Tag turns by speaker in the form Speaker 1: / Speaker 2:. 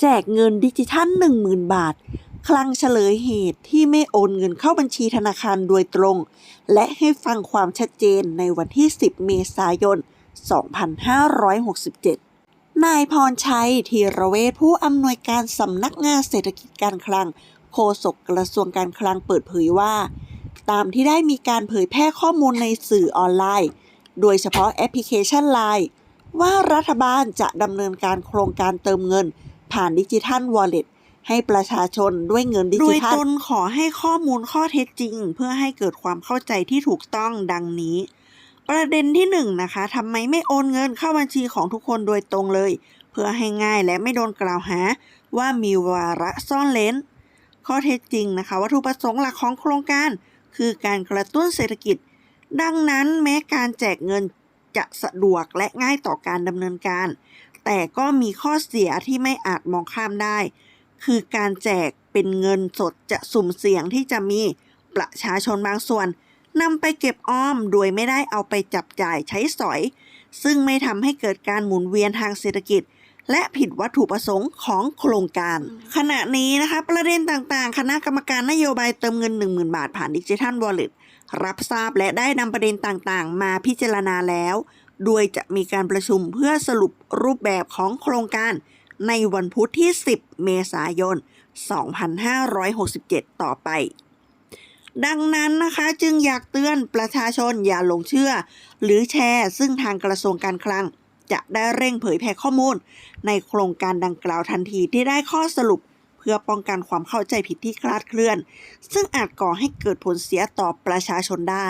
Speaker 1: แจกเงินดิจิทัล10,000 บาท คลังเฉลยเหตุที่ไม่โอนเงินเข้าบัญชีธนาคารโดยตรง และให้ฟังความชัดเจนในวันที่ 10 เมษายน 2567นายพรชัยธีระเวชผู้อำนวยการสำนักงานเศรษฐกิจการคลัง โฆษกกระทรวงการคลังเปิดเผยว่า ตามที่ได้มีการเผยแพร่ข้อมูลในสื่อออนไลน์ โดยเฉพาะแอปพลิเคชัน Line ว่ารัฐบาลจะดำเนินการโครงการเติมเงิน ผ่านดิจิทัลวอลเล็ตให้ประชาชนด้วยเงินดิจิทัลโดยตนขอให้ข้อมูลข้อเท็จจริง เพื่อให้เกิดความเข้าใจที่ถูกต้องดังนี้ ประเด็นที่หนึ่งนะคะทำไมไม่โอนเงินเข้าบัญชีของทุกคนโดยตรงเลย เพื่อให้ง่ายและไม่โดนกล่าวหา ว่ามีวาระซ่อนเลนข้อเท็จจริงนะคะวัตถุประสงค์หลักของโครงการ คือการกระตุ้นเศรษฐกิจ ดังนั้นแม้การแจกเงินจะสะดวกและง่ายต่อการดำเนินการ แต่ก็มีข้อเสียที่ไม่อาจมองข้ามได้ คือการแจกเป็นเงินสดจะสุ่มเสี่ยงที่จะมีประชาชนบางส่วนนำไปเก็บออมโดยไม่ได้เอาไปจับจ่ายใช้สอย ซึ่งไม่ทำให้เกิดการหมุนเวียนทางเศรษฐกิจ และผิดวัตถุประสงค์ของโครงการ ขณะนี้นะคะประเด็นต่างๆ คณะกรรมการนโยบายเติมเงิน 10,000 บาทผ่านดิจิทัลวอลเล็ตรับทราบและได้นำประเด็นต่างๆ มาพิจารณาแล้ว โดยจะมีการประชุมเพื่อสรุปรูปแบบของโครงการในวันพุธที่ 10 เมษายน 2567 ต่อไป ดังนั้นนะคะจึงอยากเตือนประชาชนอย่าหลงเชื่อ หรือแชร์ ซึ่งทางกระทรวงการคลัง จะได้เร่งเผยแพร่ข้อมูล ในโครงการดังกล่าวทันทีที่ได้ข้อสรุป เพื่อป้องกันความเข้าใจผิดที่คลาดเคลื่อน ซึ่งอาจก่อให้เกิดผลเสียต่อประชาชนได้